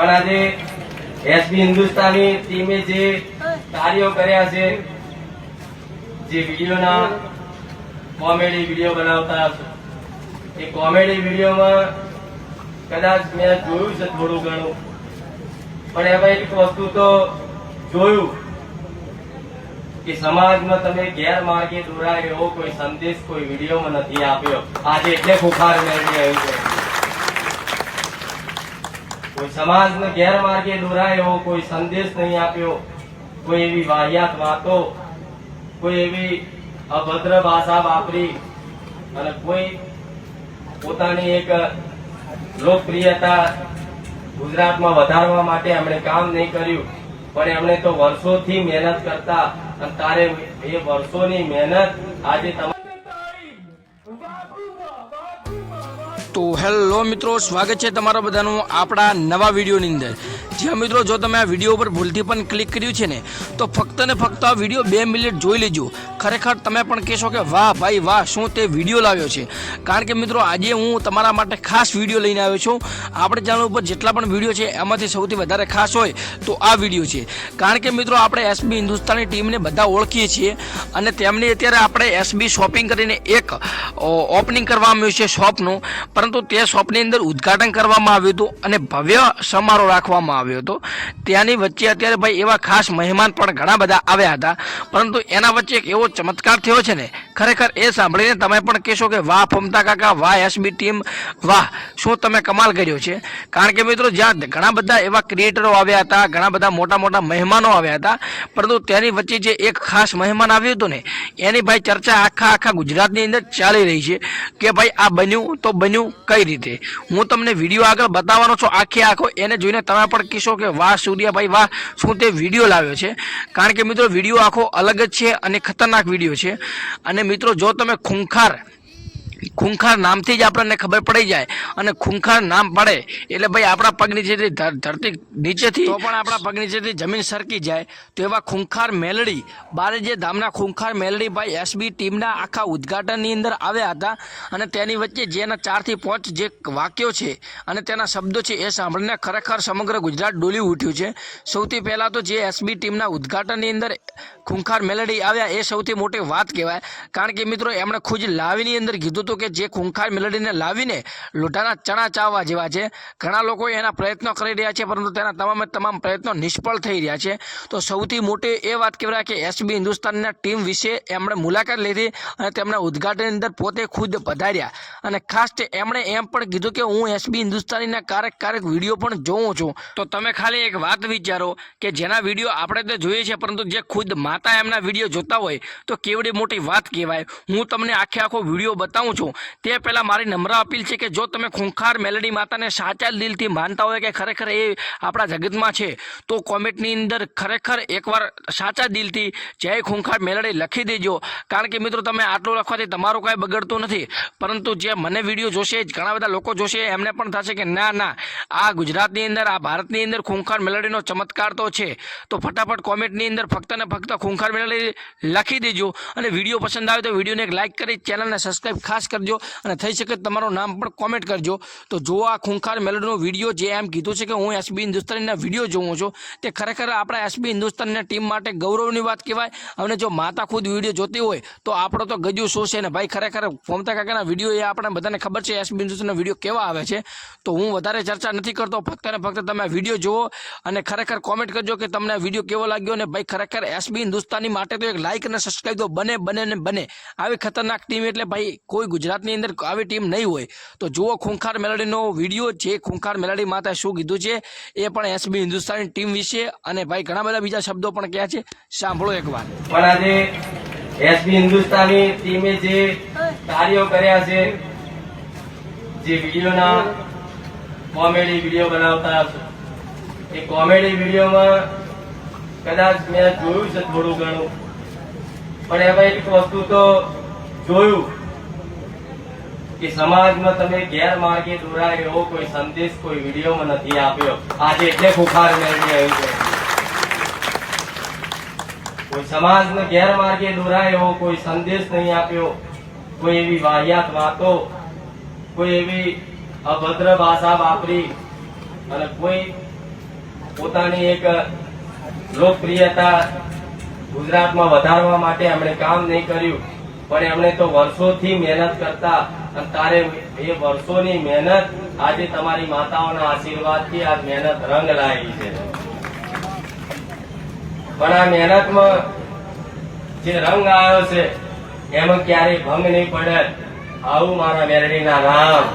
પણ આજે એસબી હિન્દુસ્તાની ટીમે જે કાર્યો કર્યા છે, જે વિડીયોના કોમેડી વીડિયો બનાવતા એ કોમેડી વિડીયોમાં કદાચ મેં જોયું છે થોડું ઘણું, પણ એમાં એક વસ્તુ તો જોયું કે સમાજમાં તમે ગેરમાર્ગે દોરાય એવો કોઈ સંદેશ કોઈ વિડીયોમાં નથી આપ્યો. આજે એટલે ખુખાર મેળવી આવ્યું છે. કોઈ સમાજને ગેરમાર્ગે દોરાયો, કોઈ સંદેશ નહીં આપ્યો, કોઈ એવી વાહિયાત વાતો, કોઈ એવી અભદ્ર ભાષા વાપરી અને કોઈ પોતાની એક લોકપ્રિયતા ગુજરાતમાં વધારવા માટે એમણે કામ નહીં કર્યું. પણ એમણે તો વર્ષોથી મહેનત કરતા અને તારે એ વર્ષોની મહેનત આજે તમે તો હેલો મિત્રો, સ્વાગત છે તમારા બધાનું આપણા નવા વિડીયોની અંદર. જ્યાં મિત્રો, જો તમે આ વીડિયો ઉપર ભૂલથી પણ ક્લિક કર્યું છે ને, તો ફક્ત ને ફક્ત આ વીડિયો બે મિનિટ જોઈ લેજો. ખરેખર તમે પણ કહેશો કે વાહ ભાઈ વાહ, શું તે વીડિયો લાવ્યો છે. કારણ કે મિત્રો, આજે હું તમારા માટે ખાસ વીડિયો લઈને આવ્યો છું. આપણે ચેનલ ઉપર જેટલા પણ વીડિયો છે, એમાંથી સૌથી વધારે ખાસ હોય તો આ વીડિયો છે. કારણ કે મિત્રો, આપણે એસબી હિન્દુસ્તાની ટીમને બધા ઓળખીએ છીએ અને તેમની અત્યારે આપણે એસબી શોપિંગ કરીને એક ઓપનિંગ કરવામાં આવ્યું છે શોપનું. પરંતુ તે શોપની અંદર ઉદ્ઘાટન કરવામાં આવ્યું હતું અને ભવ્ય સમારોહ રાખવામાં આવ્યો હતો. ત્યાંની વચ્ચે અત્યારે ભાઈ એવા ખાસ મહેમાન પણ ઘણા બધા આવ્યા હતા. પરંતુ એના વચ્ચે એક એવો ચમત્કાર થયો છે ને, ખરેખર એ સાંભળીને તમે પણ કહેશો કે વાહ, ફમતા કાકા, વાહ, એસબી ટીમ, વાહ, શું તમે કમાલ કર્યો છે? કારણ કે મિત્રો, જ્યાં ઘણા બધા એવા ક્રિએટરો આવ્યા હતા, ઘણા બધા મોટા મોટા મહેમાનો આવ્યા હતા, પરંતુ તેની વચ્ચે જે એક ખાસ મહેમાન આવ્યું હતું ને, એની ભાઈ ચર્ચા આખા આખા ગુજરાતની અંદર ચાલી રહી છે કે ભાઈ આ બન્યું તો બન્યું કઈ રીતે? હું તમને વીડિયો આગળ બતાવવાનો છું, આખે આખો, એને જોઈને તમે પણ કહેશો કે વાહ, સૂર્યાભાઈ, વાહ, શું તે વીડિયો લાવ્યો છે? કારણ કે મિત્રો, વીડિયો આખો અલગ જ છે અને ખતરનાક વીડિયો છે. અને મિત્રો જો તમે ખૂંખાર ખૂંખાર નામથી જ આપણને ખબર પડી જાય અને ખૂંખાર નામ પડે એટલે ભાઈ આપણા પગ નીચેથી ધરતી નીચેથી તો પણ આપણા પગ નીચેથી જમીન સરકી જાય. તો એવા ખૂંખાર મેલડી, બારે જે ધામના ખૂંખાર મેલડી ભાઈ એસબી ટીમના આખા ઉદ્ઘાટનની અંદર આવ્યા હતા અને તેની વચ્ચે જેના ચારથી પાંચ જે વાક્યો છે અને તેના શબ્દો છે એ સાંભળીને ખરેખર સમગ્ર ગુજરાત ડોલી ઉઠ્યું છે. સૌથી પહેલાં તો જે એસબી ટીમના ઉદ્ઘાટનની અંદર ખૂંખાર મેલડી આવ્યા એ સૌથી મોટી વાત કહેવાય. કારણ કે મિત્રો, એમણે ખુદ લાવીની અંદર કીધું હતું કે જે ખૂંખાર મેલડીને લાવીને લોઢાના ચણા ચાવવા જેવા છે. ઘણા લોકો એના પ્રયત્નો કરી રહ્યા છે, પરંતુ તેના તમામે તમામ પ્રયત્નો નિષ્ફળ થઈ રહ્યા છે. તો સૌથી મોટી એ વાત કહેવાય કે એસબી હિન્દુસ્તાનના ટીમ વિશે એમણે મુલાકાત લીધી અને તેમના ઉદઘાટનની અંદર પોતે ખુદ પધાર્યા. અને ખાસ એમણે એમ પણ કીધું કે હું એસબી હિન્દુસ્તાનીના કારક ક્યારેક વીડિયો પણ જોઉં છું. તો તમે ખાલી એક વાત વિચારો કે જેના વીડિયો આપણે તો જોઈએ છે પરંતુ જે ખુદ માતા એમના વીડિયો જોતા હોય તો કેવડી મોટી વાત કહેવાય. હું તમને આખે આખો વીડિયો બતાવું છું. તે પહેલાં મારી નમ્ર અપીલ છે કે જો તમે ખૂંખાર મેલડી માતાને સાચા દિલથી માનતા હોય કે ખરેખર એ આપણા જગતમાં છે, તો કોમેન્ટની અંદર ખરેખર એકવાર સાચા દિલથી જય ખૂંખાર મેલડી લખી દેજો. કારણ કે મિત્રો, તમે આટલું લખવાથી તમારું કાંઈ બગડતું નથી. પરંતુ જે મને વીડિયો જોશે ઘણા બધા લોકો જોશે, એમને પણ થશે કે ના ના, આ ગુજરાતની અંદર, આ ભારતની અંદર ખૂંખાર મેલડીનો ચમત્કાર તો છે. તો ફટાફટ કોમેન્ટની અંદર ફક્ત ને ફક્ત ખૂંખાર મેલડી લખી દેજો. અને વીડિયો પસંદ આવે તો વિડીયોને એક લાઇક કરી, ચેનલને સબસ્ક્રાઈબ ખાસ કરજો અને થઈ શકે તમારું નામ પણ કોમેન્ટ કરજો. તો જો આ ખૂંખાર મેલોડીનો વીડિયો જે એમ કીધું છે કે હું એસબી હિન્દુસ્તાનીના વીડિયો જોઉં છું, તે ખરેખર આપણા એસબી હિન્દુસ્તાનના ટીમ માટે ગૌરવની વાત કહેવાય. અને જો માતા ખુદ વીડિયો જોતી હોય, તો આપણો તો ગજુ શું છે ને ભાઈ ખરેખર ફોમતા કાકાના વીડિયો એ આપણને બધાને ખબર છે એસબી હિન્દુસ્તાનના વીડિયો કેવા આવે છે. તો હું વધારે ચર્ચા નથી કરતો, ફક્ત ને ફક્ત તમે વીડિયો જુઓ અને ખરેખર કોમેન્ટ કરજો કે તમને વીડિયો કેવો લાગ્યો અને ભાઈ ખરેખર એસબી હિન્દુસ્તાની માટે તો એક લાઇક અને સબસ્ક્રાઈબ તો બને બને ને બને. આવી ખતરનાક ટીમ એટલે ભાઈ કોઈ ગુજરાતની અંદર આવી ટીમ નહીં હોય, તો જુઓ ખૂંખાર મેલડીનો વીડિયો જે ખૂંખાર મેલડી માતા શું કીધું છે, એ પણ એસબી હિન્દુસ્તાની ટીમ વિશે અને ભાઈ ઘણા બધા બીજા શબ્દો પણ કહ્યા છે. સાંભળો એકવાર પણ આજે એસબી હિન્દુસ્તાની ટીમે જે કાર્યો કર્યા છે, જે વિડીયોના કોમેડી વીડિયો બનાવતા એ કોમેડી વિડીયોમાં કદાચ મેં જોયું છે થોડું ઘણું, પણ એમાં એક વસ્તુ તો જોયું. કે સમાજમાં તમે ગેરમાર્ગે દોરાય એવો કોઈ સંદેશ, કોઈ વિડીયોમાં નથી આપ્યો. આજે એટલે ખુખાર મેળવી આવ્યું છે. કોઈ સમાજને ગેરમાર્ગે દોરાય એવો કોઈ સંદેશ નહીં આપ્યો, કોઈ એવી વાહિયાત વાતો, કોઈ એવી અભદ્ર ભાષા વાપરી અને કોઈ પોતાની એક લોકપ્રિયતા ગુજરાતમાં વધારવા માટે એમણે કામ નહીં કર્યું, પણ એમણે તો વર્ષોથી મહેનત કરતા તારે એ વર્ષોની મહેનત આજે તમારી માતાઓના આશીર્વાદથી આ મહેનત રંગ લાવી છે. પણ આ મહેનતમાં જે રંગ આવ્યો છે, એમાં ક્યારેય ભંગ નહીં પડે. આવું મારા મેરડીના રામ